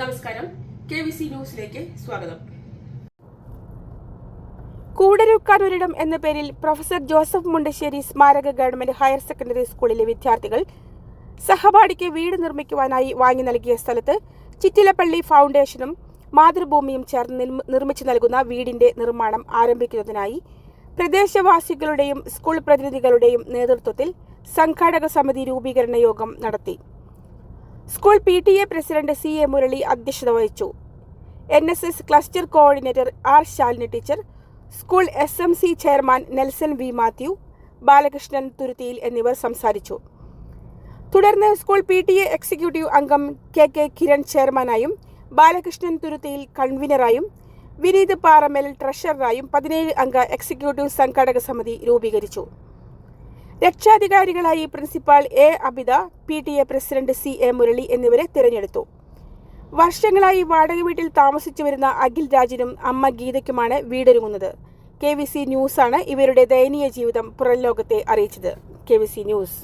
നമസ്കാരം. K V C ന്യൂസിലേക്ക് സ്വാഗതം. കൂടരുക്കാനൊരിടം എന്ന പേരിൽ പ്രൊഫസർ ജോസഫ് മുണ്ടശ്ശേരി സ്മാരക ഗവൺമെന്റ് ഹയർ സെക്കൻഡറി സ്കൂളിലെ വിദ്യാർത്ഥികൾ സഹപാഠിക്ക് വീട് നിർമ്മിക്കുവാനായി വാങ്ങി നൽകിയ സ്ഥലത്ത് ചിറ്റിലപ്പള്ളി ഫൗണ്ടേഷനും മാതൃഭൂമിയും ചേർന്ന് നിർമ്മിച്ചു നൽകുന്ന വീടിന്റെ നിർമ്മാണം ആരംഭിക്കുന്നതിനായി പ്രദേശവാസികളുടെയും സ്കൂൾ പ്രതിനിധികളുടെയും നേതൃത്വത്തിൽ സംഘാടക സമിതി രൂപീകരണ യോഗം നടത്തി. School P T A president C A Murali അധ്യക്ഷത വഹിച്ചു. N S S cluster coordinator R Shalini teacher school S M C chairman Nelson V Mathew Balakrishnan Thuruthiyil എന്നിവർ സംസാരിച്ചു. തുടർന്ന് school P T A executive അംഗം K K Kiran ചെയർമാനായും ബാലകൃഷ്ണൻ തുരുത്തിയിൽ കൺവീനറായും വിനീത് പാറമേൽ ട്രഷററായും പതിനേഴ് അംഗ എക്സിക്യൂട്ടീവ് സംഘാടക സമിതി രൂപീകരിച്ചു. രക്ഷാധികാരികളായി principal A Abitha P T A president C A Murali എന്നിവരെ തിരഞ്ഞെടുത്തു. വർഷങ്ങളായി വാടക വീട്ടിൽ താമസിച്ചു വരുന്ന അഖിൽ രാജിനും അമ്മ ഗീതയ്ക്കുമാണ് വീടൊരുങ്ങുന്നത്. കെ വി സി ന്യൂസാണ് ഇവരുടെ ദയനീയ ജീവിതം പുറം ലോകത്തെ അറിയിച്ചത്. K V C news.